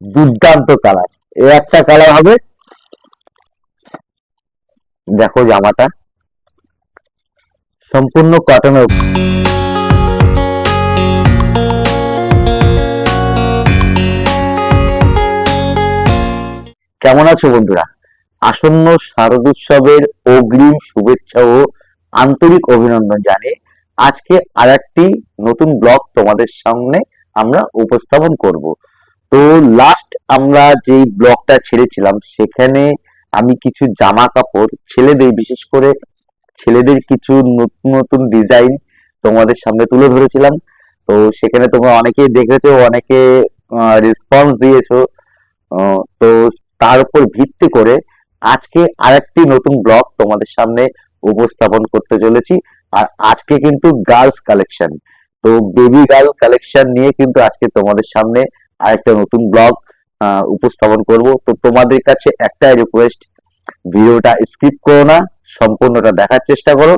দুর্দান্ত কালার এই একটা কালার হবে। দেখো জামাটা। সম্পূর্ণ কটনের কেমন আছো বন্ধুরা? আসন্ন শারদোৎসবের অগ্রিম শুভেচ্ছা ও আন্তরিক অভিনন্দন জানিয়ে আজকে আর নতুন ব্লগ তোমাদের সামনে আমরা উপস্থাপন করব। তো লাস্ট আমরা যেই ব্লগটা ছেড়েছিলাম, সেখানে আমি কিছু জামা কাপড় ছেলেদের, বিশেষ করে ছেলেদের কিছু নতুন নতুন ডিজাইন তোমাদের সামনে তুলে ধরেছিলাম। তো সেখানে তোমরা অনেকেই দেখেছ, অনেকে রেসপন্স দিয়েছ। তো তার উপর ভিত্তি করে আজকে আরেকটি নতুন ব্লগ তোমাদের সামনে উপস্থাপন করতে চলেছি। আর আজকে কিন্তু গার্লস কালেকশন তো বেবি গার্ল কালেকশন নিয়ে কিন্তু আজকে তোমাদের সামনে আরেকটা নতুন ব্লগ উপস্থাপন করব। তো তোমাদের কাছে একটাই রিকোয়েস্ট ভিডিওটা স্কিপ করো না, সম্পূর্ণটা দেখার চেষ্টা করো।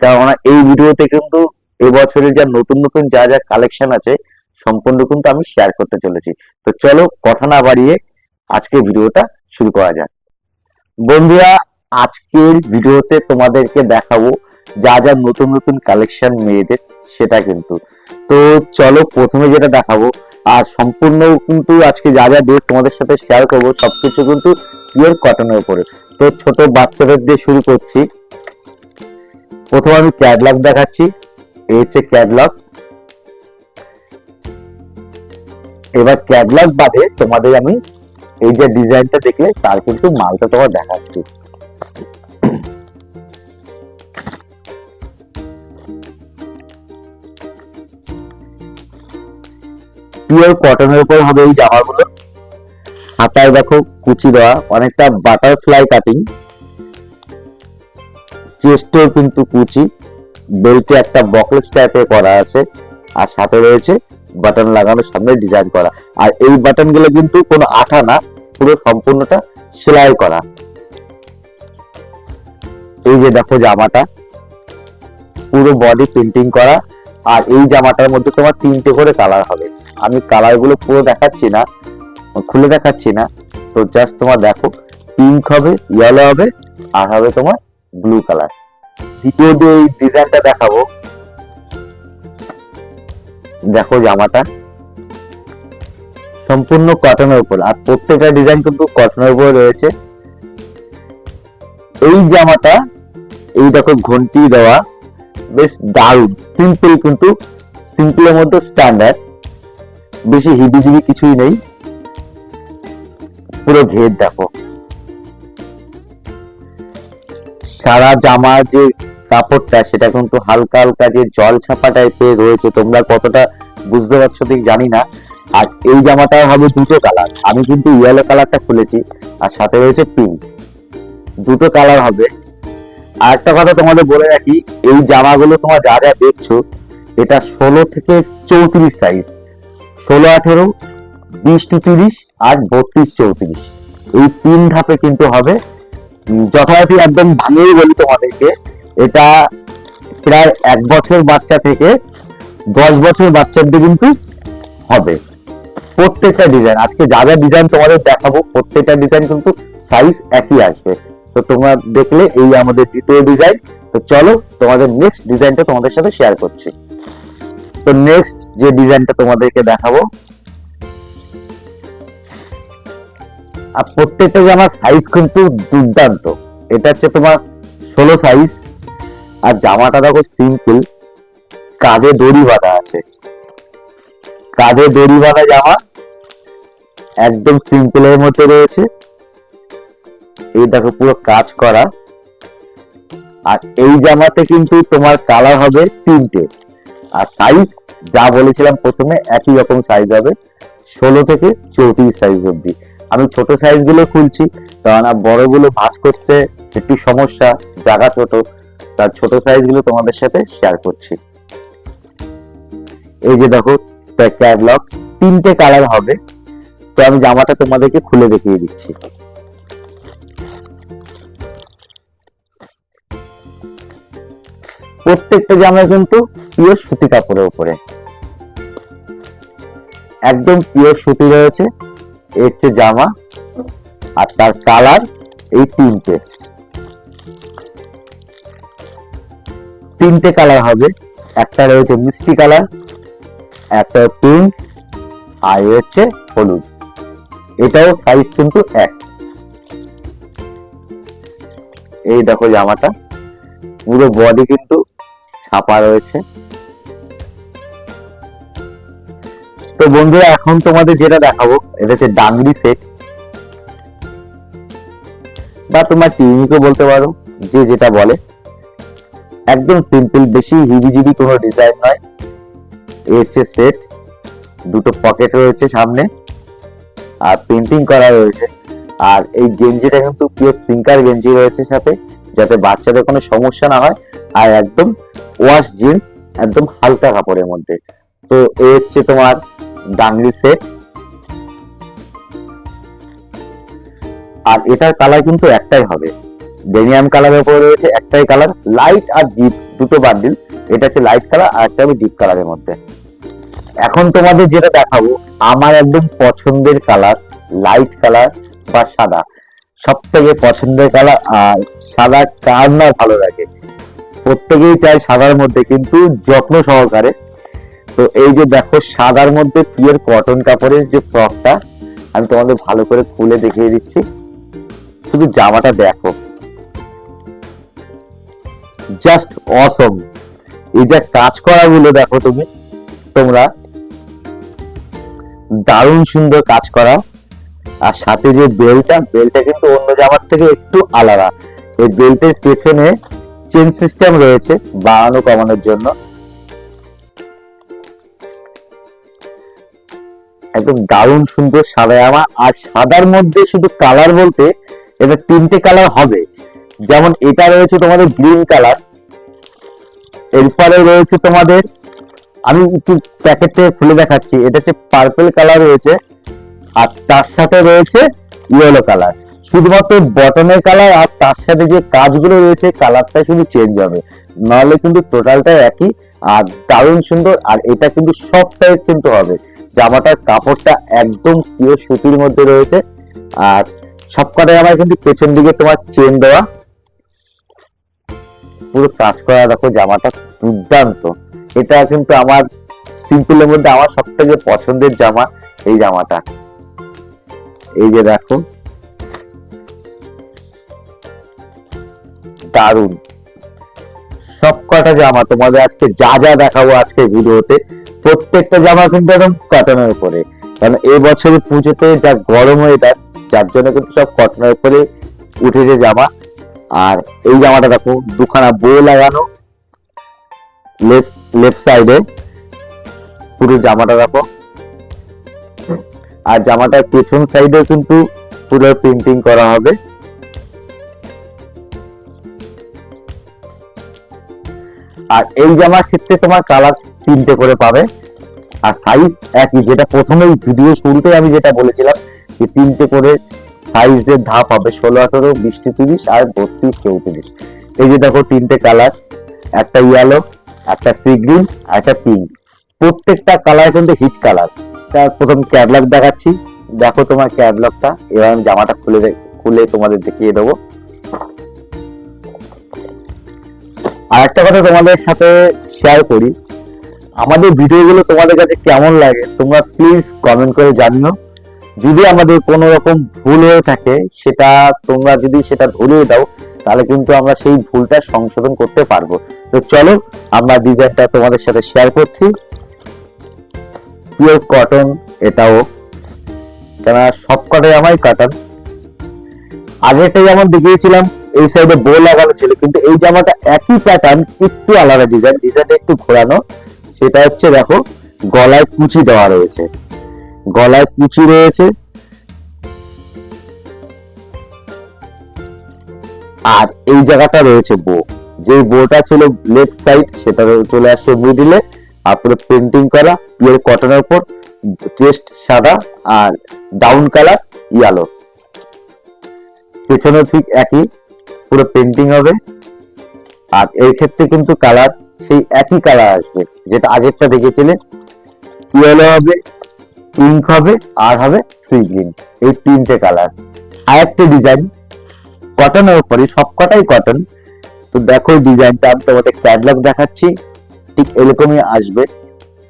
কেননা এই ভিডিওতে কিন্তু এবছরে যা নতুন নতুন যা যা কালেকশন আছে, সম্পূর্ণ কিন্তু আমি শেয়ার করতে চলেছি। তো চলো কথা না বাড়িয়ে আজকে ভিডিওটা শুরু করা যাক। বন্ধুরা, আজকের ভিডিওতে তোমাদেরকে দেখাবো যা যা নতুন নতুন কালেকশন মেয়েদের, সেটা কিন্তু। তো চলো প্রথমে যেটা দেখাবো আর সম্পূর্ণ কিন্তু আজকে যা যা ড্রেস তোমাদের সাথে শেয়ার করব, সবকিছু কিন্তু পিওর কটনের উপরে। তো ছোট বাচ্চাদের দিয়ে শুরু করছি। প্রথমে আমি ক্যাডলগ দেখাচ্ছি। এই হচ্ছে ক্যাডলগ এবার ক্যাডলগ বাদে তোমাদের আমি এই যে ডিজাইনটা দেখলে, তার কিন্তু মালটা তোমার দেখাচ্ছি। পিওর কটনের উপর হবে এই জামাগুলো। হাতায় দেখো, কুচি দেওয়া, অনেকটা বাটারফ্লাই কাটিং চেস্টেও কিন্তু কুচি বেল্টে একটা বকলেস টাইপের করা আছে, আর সাথে রয়েছে বাটন লাগানো সামনে ডিজাইন করা। আর এই বাটনগুলো কিন্তু কোনো আঠা না, পুরো সম্পূর্ণটা সেলাই করা। এই যে দেখো জামাটা, পুরো বডি প্রিন্টিং করা, আর এই জামাটার মধ্যে তোমার তিনটে করে কালার হবে। আমি কালারগুলো পুরো দেখাচ্ছি না, খুলে দেখাচ্ছি না। তো জাস্ট তোমার দেখো পিঙ্ক হবে ইয়েলো হবে, আর হবে তোমার ব্লু কালার দ্বিতীয় দিয়ে এই ডিজাইনটা দেখাবো। দেখো জামাটা। সম্পূর্ণ কটনের উপর, আর প্রত্যেকটা ডিজাইন কিন্তু কটনের উপর রয়েছে। এই জামাটা, এই দেখো ঘন্টি দেওয়া, বেশ দারুণ সিম্পল কিন্তু সিম্পলের মধ্যে স্ট্যান্ডার্ড বেশি হিবিজিবি কিছুই নেই। পুরো ঘের দেখো। সারা জামা যে কাপড়টা, সেটা কিন্তু হালকা হালকা যে জল ছাপা টাইপের রয়েছে, তোমরা কতটা বুঝতে পারছ ঠিক জানি না। আর এই জামাটা হবে দুটো কালার আমি কিন্তু ইয়েলো কালারটা খুলেছি, আর সাথে রয়েছে পিঙ্ক দুটো কালার হবে। আর একটা কথা তোমাদের বলে রাখি, এই জামাগুলো তোমার যা যা দেখছ, এটা ষোলো থেকে চৌত্রিশ সাইজ ষোলো, আঠেরো, বিশ টু তিরিশ আর বত্রিশ চৌত্রিশ। এই তিন ধাপে কিন্তু হবে। যথারীতি একদম ভাঙেই বলি তোমাদেরকে, এটা প্রায় এক বছর বাচ্চা থেকে দশ বছর বাচ্চাদের কিন্তু হবে। প্রত্যেকটা ডিজাইন আজকে যা যা ডিজাইন তোমাদের দেখাবো, প্রত্যেকটা ডিজাইন কিন্তু সাইজ একই আসবে। তো তোমরা দেখলে এই আমাদের দ্বিতীয় ডিজাইন তো চলো তোমাদের নেক্সট ডিজাইনটা তোমাদের সাথে শেয়ার করছি। তো নেক্সট যে ডিজাইনটা তোমাদেরকে দেখাবো। আর প্রত্যেকটা জামার সাইজ কিন্তু দুর্দান্ত। এটা হচ্ছে তোমার ষোলো সাইজ আর জামাটা দেখো সিম্পল কাঁধে দড়ি বাঁধা আছে। কাঁধে দড়ি বাঁধা জামা একদম সিম্পলের মধ্যে রয়েছে। এই দেখো পুরো কাজ করা। আর এই জামাতে কিন্তু তোমার কালার হবে তিনটে। আর সাইজ যা বলেছিলাম প্রথমে একই রকম সাইজ হবে, ষোলো থেকে চৌত্রিশ সাইজ অবধি। আমি ছোট সাইজগুলো খুলছি কারণ বড়গুলো ভাঁজ করতে একটু সমস্যা, জায়গা ছোট, তার ছোট সাইজগুলো তোমাদের সাথে শেয়ার করছি। এই যে দেখো ক্যাটলগ তিনটে কালার হবে, তো আমি জামাটা তোমাদেরকে খুলে দেখিয়ে দিচ্ছি। প্রত্যেকটা জামা কিন্তু পিওর সুতি কাপড়ের উপরে। একদম পিওর সুতি রয়েছে এই হচ্ছে জামা আর তার কালার এই তিনটে। তিনটে কালার হবে, একটা রয়েছে মিষ্টি কালার একটা পিঙ্ক আর হচ্ছে হলুদ। এটাও সাইজ কিন্তু এক। এই দেখো জামাটা, পুরো বডি কিন্তু ছাপা রয়েছে। তো বন্ধুরা, এখন তোমাদের যেটা দেখাবো, এটা হচ্ছে ডাংরি সেট বা তোমার টিউনিকও বলতে পারো, যে যেটা বলে। একদম সিম্পল বেশি হিবিজিবি কোনো ডিজাইন নয়। এই হচ্ছে সেট দুটো পকেট রয়েছে সামনে, আর পেন্টিং করা রয়েছে। আর এই গেঞ্জিটা কিন্তু পিওর সিঙ্কার গেঞ্জি রয়েছে সাথে, যাতে বাচ্চাদের কোনো সমস্যা না হয়, আর একদম ওয়াশ জিন্স একদম হালকা কাপড়ের মধ্যে। তো এই হচ্ছে তোমার ডাংরি সেট আর এটার কালার কিন্তু একটাই হবে। ডেনিয়াম কালারের উপরে রয়েছে একটাই কালার লাইট আর ডিপ দুটো বান্ডিল এটা হচ্ছে লাইট কালার আর একটা হবে ডিপ কালারের মধ্যে। এখন তোমাদের যেটা দেখাবো, আমার একদম পছন্দের কালার লাইট কালার বা সাদা। সব থেকে পছন্দের কালার আর সাদা কার না ভালো লাগে? প্রত্যেকেই চায় সাদার মধ্যে, কিন্তু যত্ন সহকারে। তো এই যে দেখো, সাদার মধ্যে পিওর কটন কাপড়ের যে ফ্রকটা আমি তোমাদের ভালো করে খুলে দেখিয়ে দিচ্ছি। শুধু জামাটা দেখো। জাস্ট অসম এই যে কাজ করা গুলো দেখো তুমি, তোমরা। দারুণ সুন্দর কাজ করা আর সাথে যে বেলটা বেলটা কিন্তু অন্য জামার থেকে একটু আলাদা। এই বেল্টের পেছনে চেন সিস্টেম রয়েছে, বাড়ানো কমানোর জন্য। একদম দারুণ সুন্দর সাদা জামা, আর সাদার মধ্যে শুধু কালার বলতে এটা তিনটে কালার হবে। যেমন এটা রয়েছে তোমাদের গ্রিন কালার এরপরে রয়েছে তোমাদের, আমি একটু প্যাকেট থেকে খুলে দেখাচ্ছি, এটা হচ্ছে পার্পল কালার রয়েছে, আর তার সাথে রয়েছে ইয়েলো কালার শুধুমাত্র বটনের কালার আর তার সাথে যে কাজগুলো রয়েছে কালারটা শুধু চেঞ্জ হবে। নাহলে কিন্তু টোটালটা একই, আর দারুণ সুন্দর, আর এটা কিন্তু সব সাইজ কিন্তু হবে। জামাটার কাপড়টা একদম পিওর সুতির মধ্যে রয়েছে। আর সবকটাই আমার কিন্তু পেছন দিকে তোমার চেন দেওয়া। পুরো কাজ করা, দেখো জামাটা দুর্দান্ত। এটা কিন্তু আমার সিম্পলের মধ্যে আমার সব থেকে পছন্দের জামা, এই জামাটা। এই যে দেখো। দারুণ সব কটা জামা তোমাদের আজকে যা যা দেখাবো আজকে ভিডিওতে, প্রত্যেকটা জামা কিন্তু একদম কটনের উপরে। কারণ এই বছরের পুজোতে যা গরম হয়ে যায়, যার জন্য কিন্তু সব কটনের উপরে উঠেছে জামা। আর এই জামাটা দেখো, দুখানা বই লাগানো লেফট লেফট সাইডে পুরো জামাটা দেখো। আর জামাটার পেছন সাইডে কিন্তু পুরো প্রিন্টিং করা হবে। আর এই জামার ক্ষেত্রে তোমার কালার তিনটে করে পাবে। আর সাইজ একই, যেটা প্রথমে ভিডিও শুরুতে আমি যেটা বলেছিলাম যে তিনটে করে সাইজের ধাপ হবে, ষোলো, আঠারো, বিশটি তিরিশ আর বত্রিশ, চৌত্রিশ। এই যে দেখো তিনটে কালার একটা ইয়েলো একটা সি গ্রিন আর একটা পিঙ্ক প্রত্যেকটা কালার কিন্তু হিট কালার তার প্রথম ক্যাটলগ দেখাচ্ছি। দেখো তোমার ক্যাটলগটা এবার আমি জামাটা খুলে খুলে তোমাদের দেখিয়ে দেবো। আর একটা কথা তোমাদের সাথে শেয়ার করি। আমাদের ভিডিওগুলো তোমাদের কাছে কেমন লাগে, তোমরা প্লিজ কমেন্ট করে জানিও। যদি আমাদের কোনো রকম ভুল হয়ে থাকে, সেটা তোমরা যদি সেটা ধরিয়ে দাও, তাহলে কিন্তু আমরা সেই ভুলটা সংশোধন করতে পারব। তো চলো, আমরা ডিজাইনটা তোমাদের সাথে শেয়ার করছি। পিওর কটন এটাও। কেন সব কটাই আমায় কটন আগেরটা যেমন দেখিয়েছিলাম এই সাইডে বো লাগানো ছিল, কিন্তু এই জামাটা একই প্যাটার্ন একটু আলাদা ডিজাইন ডিজাইনটা একটু ঘোরানো। সেটা হচ্ছে দেখো, গলায় কুচি দেওয়া রয়েছে। গলায় কুচি রয়েছে। আর এই জায়গাটা রয়েছে বো যে বোটা ছিল লেফট সাইড সেটা চলে আসছে মিডিলে আর পুরো পেন্টিং করা পিওর কটনের উপর চেস্ট সাদা আর ডাউন কালার ইয়েলো পেছনেও ঠিক একই। পুরো পেন্টিং হবে। আর এই ক্ষেত্রে কিন্তু কালার সেই একই কালার আসবে, যেটা আগেরটা দেখেছিলে। ইয়েলো হবে ইঙ্ক হবে, আর হবে সি গ্রিন এই তিনটে কালার আর একটা ডিজাইন কটনের উপরে, সবকটাই কটন তো দেখো ডিজাইনটা আমি তোমাদের ক্যাটলগ দেখাচ্ছি, ঠিক এরকমই আসবে।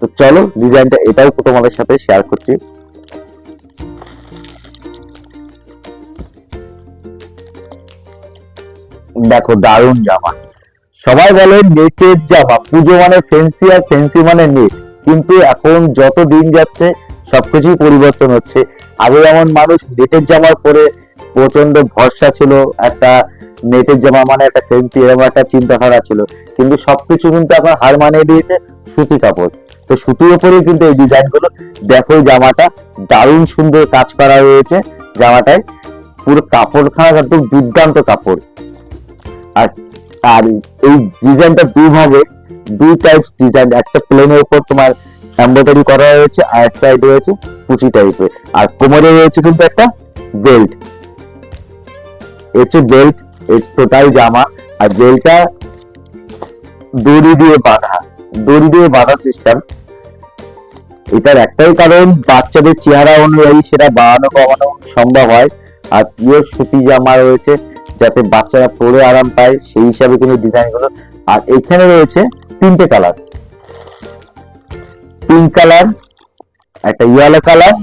তো চলো ডিজাইনটা এটাও তোমাদের সাথে শেয়ার করছি। দেখো দারুণ জামা। সবাই বলে নেটের জামা, পুজো মানে ফেন্সি আর ফেন্সি মানে নেট। কিন্তু এখন যত দিন যাচ্ছে, সবকিছুই পরিবর্তন হচ্ছে। আগে যেমন মানুষ নেটের জামা পরে প্রচণ্ড ভরসা ছিল, একটা নেটের জামা মানে একটা ফেন্সি এরকম একটা চিন্তাধারা ছিল। কিন্তু সবকিছু কিন্তু এখন হার মানিয়ে দিয়েছে সুতি কাপড়। তো সুতির উপরে কিন্তু এই ডিজাইনগুলো দেখো জামাটা, দারুণ সুন্দর কাজ করা রয়েছে জামাটায়। পুরো কাপড়খানা একদম দুর্দান্ত কাপড়। আর আর এই ডিজাইনটা দুই ভাবে দুই টাইপস ডিজাইন একটা প্লেনের উপর তোমার এমব্রয়ডারি করা হয়েছে আর এক সাইডে রয়েছে কুচি টাইপের আর কোমরে রয়েছে কিন্তু একটা বেল্ট হচ্ছে বেল্ট টোটাল জামা, আর বেল্টটা দড়ি দিয়ে বাঁধা, দড়ি দিয়ে বাঁধা সিস্টেম এটার একটাই কারণ, বাচ্চাদের চেহারা অনুযায়ী সেটা বাড়ানো কমানো সম্ভব হয়। আর পিওর সুতি জামা রয়েছে যাতে বাচ্চারা পরে আরাম পায়, সেই হিসাবে কিন্তু ডিজাইনগুলো। আর এখানে রয়েছে তিনটে কালার পিঙ্ক কালার একটা ইয়েলো কালার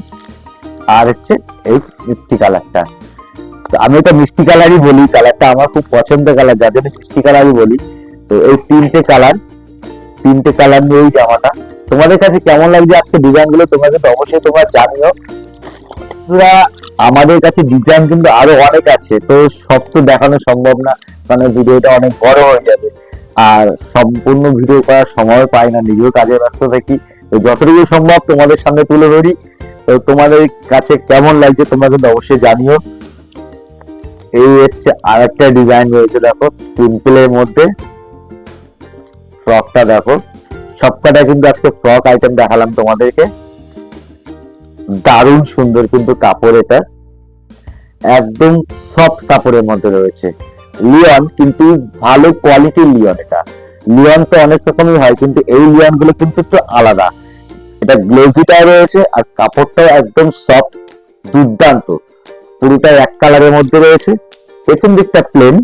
আর হচ্ছে এই মিষ্টি কালারটা তো আমি এটা মিষ্টি কালারই বলি কালারটা আমার খুব পছন্দের কালার যার জন্য মিষ্টি কালারই বলি। তো এই তিনটে কালার তিনটে কালার নিয়ে এই জামাটা। তোমাদের কাছে কেমন লাগছে আজকে ডিজাইনগুলো তোমাদের অবশ্যই তোমরা জানিও। বন্ধুরা, আমাদের কাছে ডিজাইন কিন্তু আরও অনেক আছে তো সব তো দেখানো সম্ভব না কারণ ভিডিওটা অনেক বড় হয়ে যাবে। আর সম্পূর্ণ ভিডিও করার সময় পাই না নিজেও কাজে ব্যস্ত থাকি। তো যতটুকু সম্ভব তোমাদের সামনে তুলে ধরি। তো তোমাদের কাছে কেমন লাগছে তোমরা কিন্তু অবশ্যই জানিও। এই হচ্ছে আর একটা ডিজাইন রয়েছে দেখো সিম্পলের মধ্যে। ফ্রকটা দেখো। সবকটা কিন্তু আজকে ফ্রক আইটেম দেখালাম তোমাদেরকে। দারুণ সুন্দর কিন্তু কাপড় এটা। একদম সফট কাপড়ের মধ্যে রয়েছে। লিওন কিন্তু ভালো কোয়ালিটির লিওন এটা। লিওন তো অনেক রকমই হয়, কিন্তু এই লিওনগুলো কিন্তু একটু আলাদা। এটা গ্লোভিটা রয়েছে আর কাপড়টাও একদম সফট দুর্দান্ত। পুরোটা এক কালারের মধ্যে রয়েছে। পেছন দিকটা প্লেন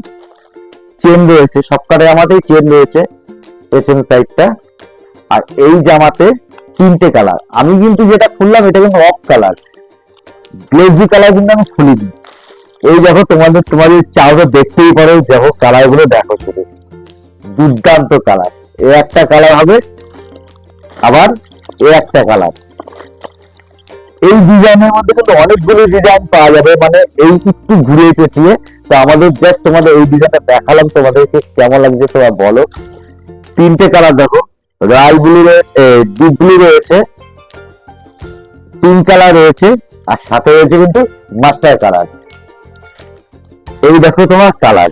চেন রয়েছে সব সবকটাই আমাদের চেন রয়েছে। পেছন সাইডটা আর এই জামাতে তিনটে কালার আমি কিন্তু যেটা খুললাম, এটা কিন্তু অফ কালার গ্লেজি কালার কিন্তু আমি খুলিনি। এই দেখো, তোমাদের তোমাদের চাওটা দেখতেই পারো, দেখো কালারগুলো দেখো শুধু। দুর্দান্ত কালার এ একটা কালার হবে, আবার এ একটা কালার এই ডিজাইনের মধ্যে কিন্তু অনেকগুলো ডিজাইন পাওয়া যাবে মানে এই একটু ঘুরে পেঁচিয়ে। তো আমাদের জাস্ট তোমাদের এই ডিজাইনটা দেখালাম, তোমাদেরকে কেমন লাগছে তোমরা বলো। তিনটে কালার দেখো। ডিপ ব্লু রয়েছে, পিঙ্ক কালার রয়েছে, আর সাথে রয়েছে কিন্তু মাস্টার কালার। এই দেখো তোমার কালার,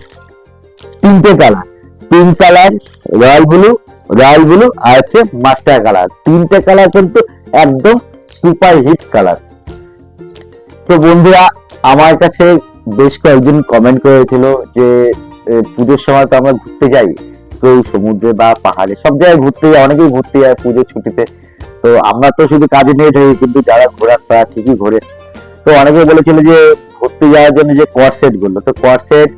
তিনটে colour, pink colour royal blue royal blue আর হচ্ছে মাস্টার কালার। তিনটে কালার কিন্তু একদম সুপার হিট কালার। তো বন্ধুরা, আমার কাছে বেশ কয়েকজন কমেন্ট করেছিল যে পুজোর সময় তো আমরা ঘুরতে যাই। কেউ সমুদ্রে বা পাহাড়ে, সব জায়গায় ঘুরতে যায় অনেকেই ঘুরতে যায় পুজোর ছুটিতে। তো আমরা তো শুধু কাজে নিয়ে থাকি, কিন্তু যারা ঘোরার তারা ঠিকই ঘোরে। তো অনেকে বলেছিল যে ঘুরতে যাওয়ার জন্য যে কোয়ারসেটগুলো, তো কোয়ারসেট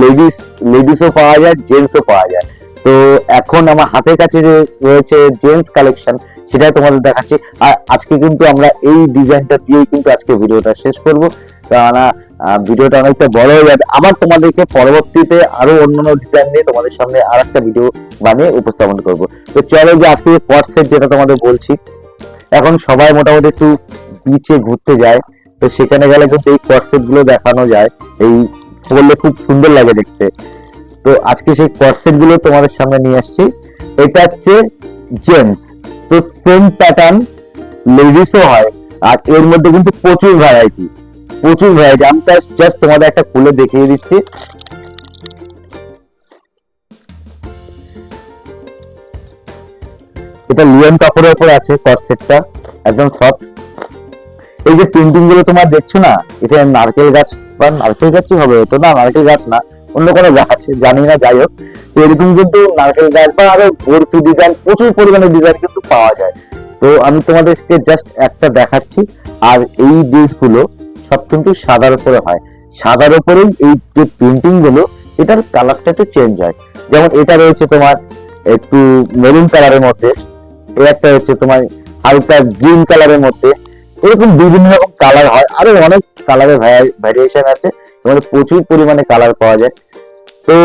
লেডিস লেডিসও পাওয়া যায় জেন্টসও পাওয়া যায়। তো এখন আমার হাতের কাছে যে রয়েছে জেন্টস কালেকশন সেটা তোমাদের দেখাচ্ছি। আর আজকে কিন্তু আমরা এই ডিজাইনটা দিয়েই কিন্তু আজকে ভিডিওটা শেষ করব। কেননা ভিডিওটা অনেকটা বড় হয়ে যাবে। আবার তোমাদেরকে পরবর্তীতে আরও অন্যান্য ডিজাইন নিয়ে তোমাদের সামনে আর একটা ভিডিও বানিয়ে উপস্থাপন করব। তো চলো যে আজকে কোয়ারসেট যেটা তোমাদের বলছি, এখন সবাই মোটামুটি একটু বিচে ঘুরতে যায়। তো সেখানে গেলে কিন্তু এই কোয়ারসেটগুলো দেখানো যায়। এই পরলে খুব সুন্দর লাগে দেখতে। তো আজকে সেই কোয়ারসেটগুলো তোমাদের সামনে নিয়ে আসছি। এটা হচ্ছে জেন্টস তো সেম প্যাটার্ন লেডিসও হয়, আর এর মধ্যে কিন্তু প্রচুর ভ্যারাইটি প্রচুর ভ্যারাইটি আমি জাস্ট তোমাদের একটা খুলে দেখিয়ে দিচ্ছি। এটা লিয়ন কাপড়ের উপর আছে কটসেটটা একদম সফট এই যে প্রিন্টিংগুলো তোমার দেখছ না, এটা নারকেল গাছ, বা নারকেল গাছই হবে তো না, নারকেল গাছ না, অন্য কোনো গাছ, জানি না, যাই হোক। এরকম কিন্তু নারকেল গাছ বা আরও ভর্তি ডিজাইন প্রচুর পরিমাণে ডিজাইন কিন্তু পাওয়া যায়। তো আমি তোমাদেরকে জাস্ট একটা দেখাচ্ছি, আর এই ড্রেসগুলো সব কিন্তু সাদার উপরে হয়। সাদার উপরেই এই যে প্রিন্টিংগুলো, এটার কালারটা একটু চেঞ্জ হয়। যেমন এটা রয়েছে তোমার একটু মেরুন কালারের মধ্যে একটা হচ্ছে তোমার হালকা গ্রিন কালারের মধ্যে। এরকম বিভিন্ন রকম কালার হয়, আরও অনেক কালারের ভ্যারিয়েশন আছে। প্রচুর পরিমাণে কালার পাওয়া যায়। তো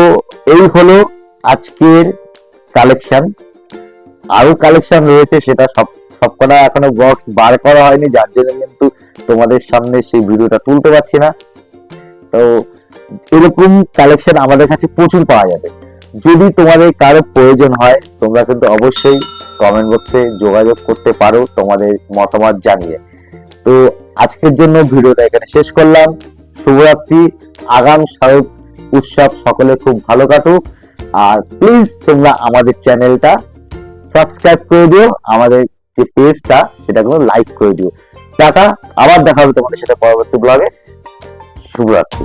এই হলো আজকের কালেকশন আরও কালেকশন রয়েছে, সেটা সব, সবকটা এখনও বক্স বার করা হয়নি, যার জন্য কিন্তু তোমাদের সামনে সেই ভিডিওটা তুলতে পারছি না। তো এরকম কালেকশন আমাদের কাছে প্রচুর পাওয়া যাবে। যদি তোমাদের কারও প্রয়োজন হয়, তোমরা কিন্তু অবশ্যই কমেন্ট বক্সে যোগাযোগ করতে পারো, তোমাদের মতামত জানিয়ে। তো আজকের জন্য ভিডিওটা এখানে শেষ করলাম। শুভরাত্রি, আগাম শারদ উৎসব সকলে খুব ভালো কাটুক। আর প্লিজ তোমরা আমাদের চ্যানেলটা সাবস্ক্রাইব করে দিও, আমাদের যে পেজটা সেটা কিন্তু লাইক করে দিও। টাটা, আবার দেখা হবে তোমাদের সাথে পরবর্তী ব্লগে শুভরাত্রি।